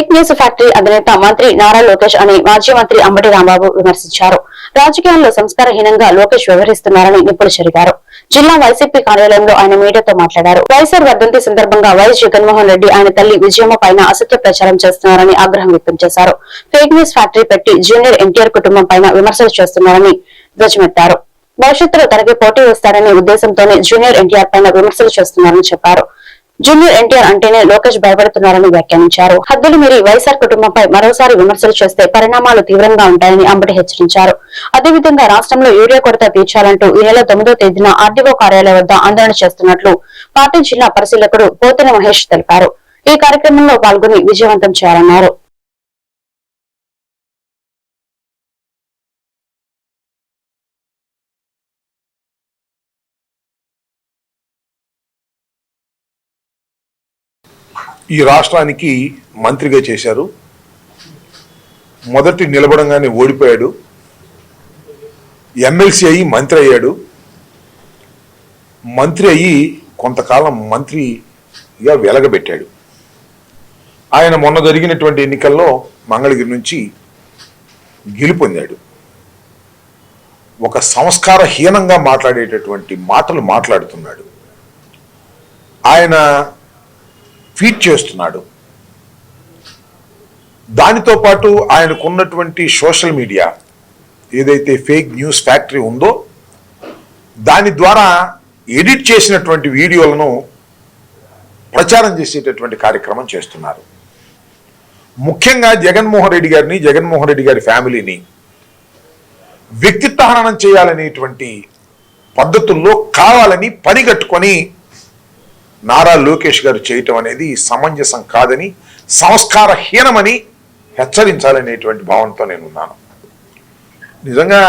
Fake news factory అధినేత మంత్రి నారా లోకేష్ అని మాజీ మంత్రి అంబటి రాంబాబు విమర్శించారు. రాజకీయాల్లో సంస్కారహీనంగా లోకేష్ వ్యవహరిస్తున్నారని నిపుణులు చెరిగారు. జిల్లా వైసీపీ కార్యాలయంలో ఆయన మీడియాతో మాట్లాడారు. వైఎస్ఆర్ వర్ధంతి సందర్భంగా వైఎస్ జగన్మోహన్ రెడ్డి ఆయన తల్లి విజయమ్మ పైన అసత్య ప్రచారం చేస్తున్నారని ఆగ్రహం వ్యక్తం చేశారు. ఫేక్ న్యూస్ ఫ్యాక్టరీ పెట్టి జూనియర్ ఎన్టీఆర్ కుటుంబం పైన విమర్శలు చేస్తున్నారని ధ్వజమెత్తారు. భవిష్యత్తులో తనకి పోటీ వస్తారనే ఉద్దేశంతోనే జూనియర్ ఎన్టీఆర్ పైన విమర్శలు చేస్తున్నారని చెప్పారు. జూనియర్ ఎన్టీఆర్ అంటేనే లోకేష్ భయపడుతున్నారని వ్యాఖ్యానించారు. హద్దులు మీరి వైఎస్ఆర్ కుటుంబంపై మరోసారి విమర్శలు చేస్తే పరిణామాలు తీవ్రంగా ఉంటాయని అంబటి హెచ్చరించారు. అదేవిధంగా రాష్ట్రంలో యూరియా కొరత తీర్చాలంటూ ఈ నెల తొమ్మిదో తేదీన ఆర్డీఓ కార్యాలయం వద్ద ఆందోళన చేస్తున్నట్లు పార్టీ జిల్లా పరిశీలకుడు పోతిన మహేష్ తెలిపారు. ఈ కార్యక్రమంలో పాల్గొని విజయవంతం చేయాలన్నారు. ఈ రాష్ట్రానికి మంత్రిగా చేశారు. మొదటి నిలబడంగానే ఓడిపోయాడు. ఎమ్మెల్సీ అయ్యి మంత్రి అయ్యాడు. మంత్రి అయ్యి కొంతకాలం మంత్రిగా వెలగబెట్టాడు. ఆయన మొన్న జరిగినటువంటి ఎన్నికల్లో మంగళగిరి నుంచి గెలుపొందాడు ఒక సంస్కారహీనంగా మాట్లాడేటటువంటి మాటలు మాట్లాడుతున్నాడు. ఆయన ఫీడ్ చేస్తున్నాడు. దానితో పాటు ఆయనకున్నటువంటి సోషల్ మీడియా ఏదైతే ఫేక్ న్యూస్ ఫ్యాక్టరీ ఉందో దాని ద్వారా ఎడిట్ చేసినటువంటి వీడియోలను ప్రచారం చేసేటటువంటి కార్యక్రమం చేస్తున్నారు. ముఖ్యంగా జగన్మోహన్ రెడ్డి గారిని జగన్మోహన్ రెడ్డి గారి ఫ్యామిలీని వ్యక్తిత్వహననం చేయాలనేటువంటి పద్ధతుల్లో కావాలని పనిగట్టుకొని నారా లోకేష్ గారు చేయటం అనేది సమంజసం కాదని సంస్కారహీనమని హెచ్చరించాలనేటువంటి భావంతో నేను ఉన్నాను నిజంగా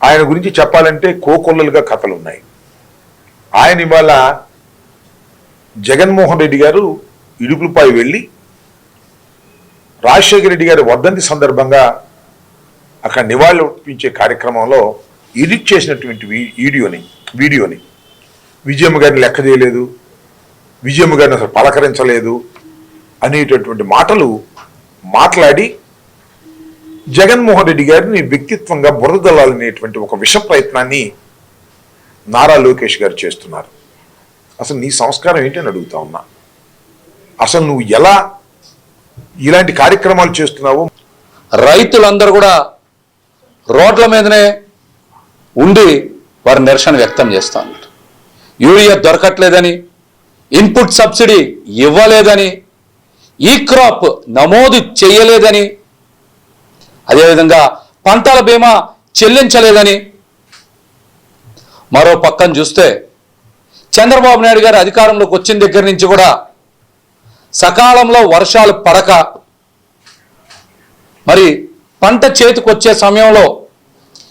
ఆయన గురించి చెప్పాలంటే కోకొల్లలుగా కథలు ఉన్నాయి ఆయన ఇవాళ జగన్మోహన్ రెడ్డి గారు ఇడుపులపై వెళ్ళి రాజశేఖర రెడ్డి గారి వర్ధంతి సందర్భంగా అక్కడ నివాళులు అర్పించే కార్యక్రమంలో ఎడిట్ చేసినటువంటి వీడియోని వీడియోని విజయమ్మ గారిని లెక్క చేయలేదు విజయమ్మ గారిని అసలు పలకరించలేదు అనేటటువంటి మాటలు మాట్లాడి జగన్మోహన్ రెడ్డి గారిని వ్యక్తిత్వంగా బురదలాలనేటువంటి ఒక విష ప్రయత్నాన్ని నారా లోకేష్ గారు చేస్తున్నారు. అసలు నీ సంస్కారం ఏంటని అడుగుతా ఉన్నా. అసలు నువ్వు ఎలా ఇలాంటి కార్యక్రమాలు చేస్తున్నావు? రైతులందరూ కూడా రోడ్ల మీదనే ఉండి వారి నిరసన వ్యక్తం చేస్తాను యూరియా దొరకట్లేదని ఇన్పుట్ సబ్సిడీ ఇవ్వలేదని ఈ క్రాప్ నమోదు చేయలేదని అదేవిధంగా పంటల బీమా చెల్లించలేదని. మరో పక్కన చూస్తే చంద్రబాబు నాయుడు గారు అధికారంలోకి వచ్చిన దగ్గర నుంచి కూడా సకాలంలో వర్షాలు పడక మరి పంట చేతికి వచ్చే సమయంలో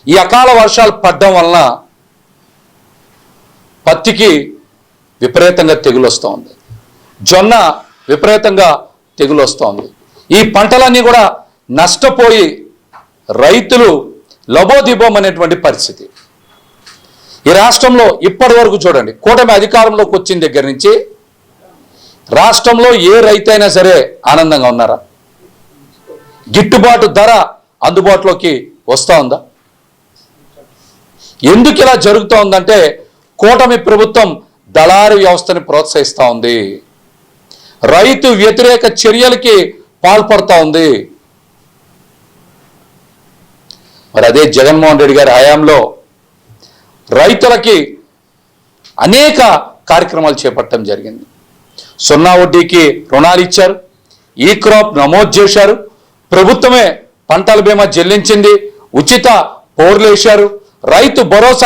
ఈ అకాల వర్షాలు పడడం వలన పత్తికి విపరీతంగా తెగులు వస్తూ ఉంది జొన్న విపరీతంగా తెగులు వస్తూ ఉంది ఈ పంటలన్నీ కూడా నష్టపోయి రైతులు లబోదిబోం అనేటువంటి పరిస్థితి. ఈ రాష్ట్రంలో ఇప్పటి వరకు చూడండి కూటమి అధికారంలోకి వచ్చిన దగ్గర నుంచి రాష్ట్రంలో ఏ రైతైనా సరే ఆనందంగా ఉన్నారా? గిట్టుబాటు ధర అందుబాటులోకి వస్తూ ఉందా? ఎందుకు ఇలా జరుగుతూ ఉందంటే కూటమి ప్రభుత్వం దళారు వ్యవస్థని ప్రోత్సహిస్తూ ఉంది. రైతు వ్యతిరేక చర్యలకి పాల్పడుతూ ఉంది. మరి అదే జగన్మోహన్ రెడ్డి గారి హయాంలో రైతులకి అనేక కార్యక్రమాలు చేపట్టడం జరిగింది. సున్నా వడ్డీకి రుణాలు ఇచ్చారు. ఈ క్రాప్ నమోదు చేశారు. ప్రభుత్వమే పంటల బీమా చెల్లించింది. ఉచిత పోర్లు వేశారు. రైతు భరోసా